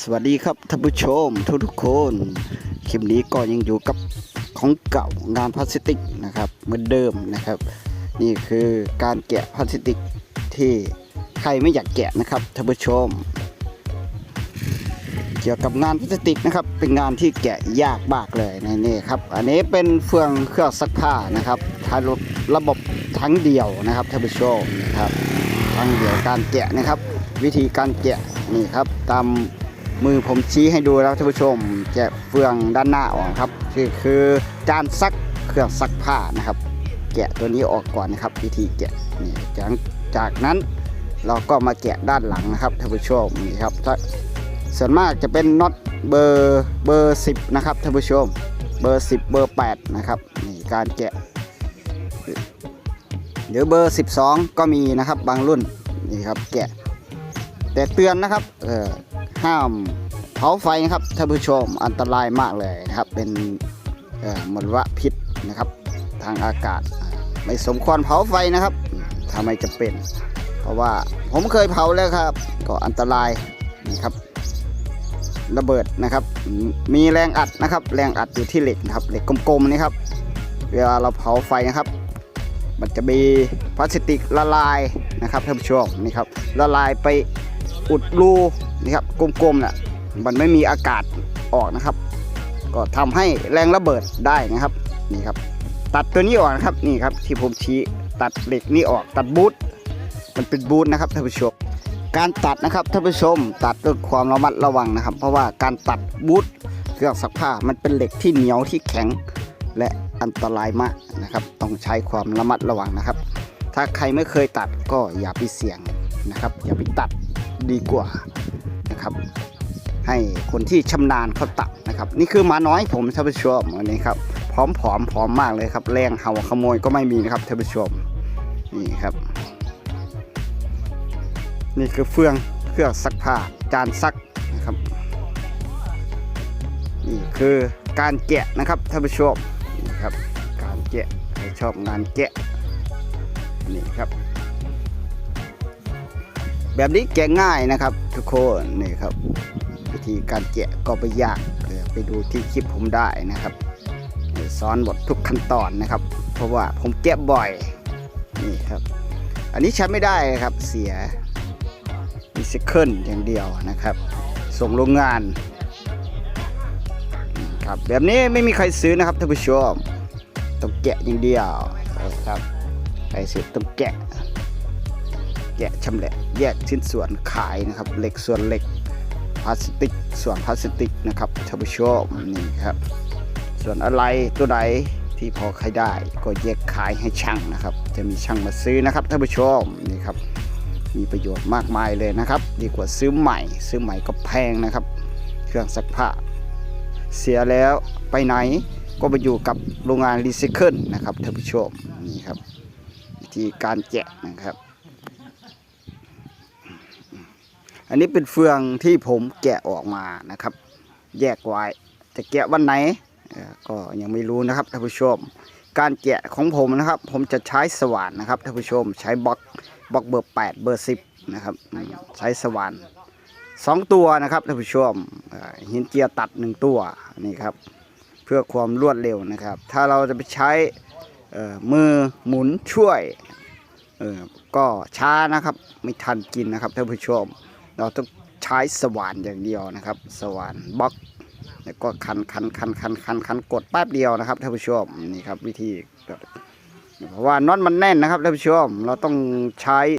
สวัสดีครับท่านผู้ชมทุกทุกคนคลิปนี้ก็ยังอยู่กับของเก่างานพลาสติกนะครับเหมือนเดิมนะครับ นี่คือการแกะพลาสติกที่ใครไม่อยากแกะนะครับท่านผู้ชม เกี่ยวกับงานพลาสติกนะครับ เป็นงานที่แกะยากมากเลยในนี่ครับอันนี้เป็นเฟืองเครื่องซักผ้านะครับทาระระบบทั้งเดียวนะครับท่านผู้ชมนะครับทั้งเดียวการแกะนะครับ วิธีการแกะนี่ครับตาม มือผมชี้ให้ดูแล้วท่านผู้ชมแกะเฟืองด้านหน้าออกครับคือคือจานซักเครื่องซักผ้านะครับ แกะตัวนี้ออกก่อนนะครับวิธีแกะนี่จากจากนั้นเราก็มาแกะด้านหลังนะครับท่านผู้ชมนี่ครับส่วนมากจะเป็นน็อตเบอร์เบอร์10นะครับท่านผู้ชมเบอร์10เบอร์8นะครับนี่การแกะหรือเบอร์ 12 ก็มีนะครับบางรุ่นนี่ครับแกะแต่เตือนนะครับเออ ห้ามเผาไฟนะครับท่านผู้ชมอันตรายมากเลยนะครับ เป็นมลพิษนะครับ ทางอากาศ ไม่สมควรเผาไฟนะครับถ้าไมจะเป็น เพราะว่าผมเคยเผาแล้วครับ ก็อันตรายนะครับระเบิดนะครับ มีแรงอัดนะครับ แรงอัดอยู่ที่เหล็กนะครับเหล็กกลมๆนี่ครับ เวลาเราเผาไฟนะครับ มันจะมีพลาสติกละลายนะครับท่านผู้ชมนี่ครับละลายไป อุดรูนี่ครับกลมๆน่ะมันไม่มีอากาศออกนะครับ ก็ทำให้แรงระเบิดได้นะครับนี่ครับ ตัดตัวนี้ออกนะครับนี่ครับที่ผมชี้ตัดเหล็กนี้ออกตัดบูทมันเป็นบูทนะครับท่านผู้ชมการตัดนะครับท่านผู้ชม ตัดด้วยความระมัดระวังนะครับ เพราะว่าการตัดบูทเครื่องซักผ้ามันเป็นเหล็กที่เหนียวที่แข็งและอันตรายมากนะครับ ต้องใช้ความระมัดระวังนะครับ ถ้าใครไม่เคยตัดก็อย่าไปเสี่ยงนะครับ อย่าไปตัด ดีกว่านะครับ ให้คนที่ชำนาญเขาตัดนะครับ นี่คือหมาน้อยผมท่านผู้ชมอันนี้ครับพร้อมผอมผอมมากเลยครับแรงเห่าขโมยก็ไม่มีนะครับท่านผู้ชมนี่ครับ นี่คือเฟืองเครื่องซักผ้าจานซักนะครับนี่คือการแกะนะครับท่านผู้ชมนี่ครับการแกะใครชอบงานแกะนี่ครับ แบบนี้แกะง่ายนะครับ ทุกคนนี่ครับ วิธีการแกะก็ไม่ยากไปดูที่คลิปผมได้นะครับสอนหมดทุกขั้นตอนนะครับ เพราะว่าผมแกะบ่อยนี่ครับ อันนี้ใช้ไม่ได้ครับเสียรีไซเคิลอย่างเดียวนะครับ ส่งโรงงานครับแบบนี้ไม่มีใครซื้อนะครับท่านผู้ชมต้องแกะอย่างเดียวนะครับใครซื้อต้องแกะ แยกะชำแหละแยกชิ้นส่วนขายนะครับเหล็กส่วนเหล็กพลาสติกส่วนพลาสติกนะครับท่านผู้ชมนี่ครับ ส่วนอะไรตัวใดที่พอขายได้ก็แยกขายให้ช่างนะครับ จะมีช่างมาซื้อนะครับท่านผู้ชมนี่ครับมีประโยชน์มากมายเลยนะครับ ดีกว่าซื้อใหม่ ซื้อใหม่ก็แพงนะครับ เครื่องซักผ้าเสียแล้วไปไหนก็ไปอยู่กับโรงงานรีไซเคิลนะครับท่านผู้ชมนี่ครับวิธีการแกะนะครับ อันนี้เป็นเฟืองที่ผมแกะออกมานะครับ แยกไว้จะแกะวันไหนก็ยังไม่รู้นะครับท่านผู้ชม การแกะของผมนะครับ ผมจะใช้สว่านนะครับท่านผู้ชมใช้บล็อกบล็อกเบอร์ 8 เบอร์ 10 นะครับ ใช้สว่านสองตัวนะครับท่านผู้ชมหินเจียตัดหนึ่งตัวนี่ครับเพื่อความรวดเร็วนะครับ ถ้าเราจะไปใช้มือหมุนช่วยก็ช้านะครับไม่ทันกินนะครับท่านผู้ชม เราต้องใช้สว่านอย่างเดียวนะครับ สว่านบล็อกแล้วก็คันคันคันคันคันคันกดแป๊บเดียวนะครับท่านผู้ชมนี่ครับวิธีเพราะว่าน็อตมันแน่นนะครับท่านผู้ชมเราต้องใช้